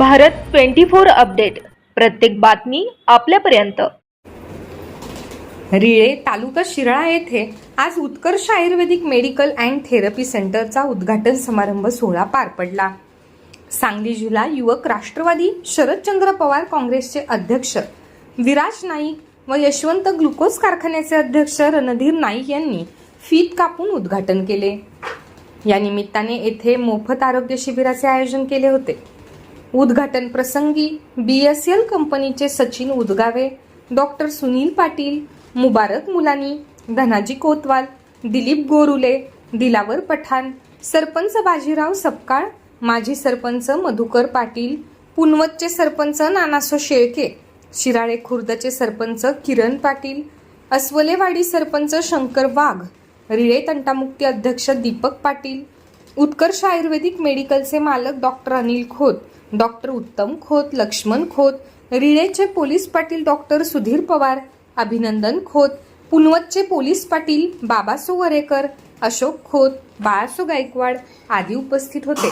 Bharat twenty four update. प्रत्येक बातमी आपल्यापर्यंत. रिळे तालुका शिराळा येथे आज Utkarsh Ayurvedic medical and therapy सेंटरचा उद्घाटन समारंभ सोहळा पार पडला. सांगली जिल्हा युवक राष्ट्रवादी शरदचंद्र पवार काँग्रेसचे अध्यक्ष विराज नाईक व यशवंत ग्लुकोज कारखान्याचे अध्यक्ष रणधीर नाईक यांनी फीत कापून उद्घाटन केले. या निमित्ताने येथे मोफत आरोग्य शिबिराचे आयोजन केले होते. उद्घाटन प्रसंगी बी एस एल कंपनीचे सचिन उदगावे डॉक्टर सुनील पाटील मुबारक मुलानी धनाजी कोतवाल दिलीप गोरुले दिलावर पठाण सरपंच बाजीराव सपकाळ माजी सरपंच मधुकर पाटील पुनवतचे सरपंच नानासो शेळके शिराळे खुर्दचे सरपंच किरण पाटील अस्वलेवाडी सरपंच शंकर वाघ रिळे तंटामुक्ती अध्यक्ष दीपक पाटील उत्कर्ष आयुर्वेदिक मेडिकलचे मालक डॉक्टर अनिल खोत डॉक्टर उत्तम खोत लक्ष्मण खोत रिळेचे पोलीस पाटील डॉक्टर सुधीर पवार अभिनंदन खोत पुनवतचे पोलीस पाटील बाबासो वरेकर अशोक खोत बाळासो गायकवाड आदी उपस्थित होते.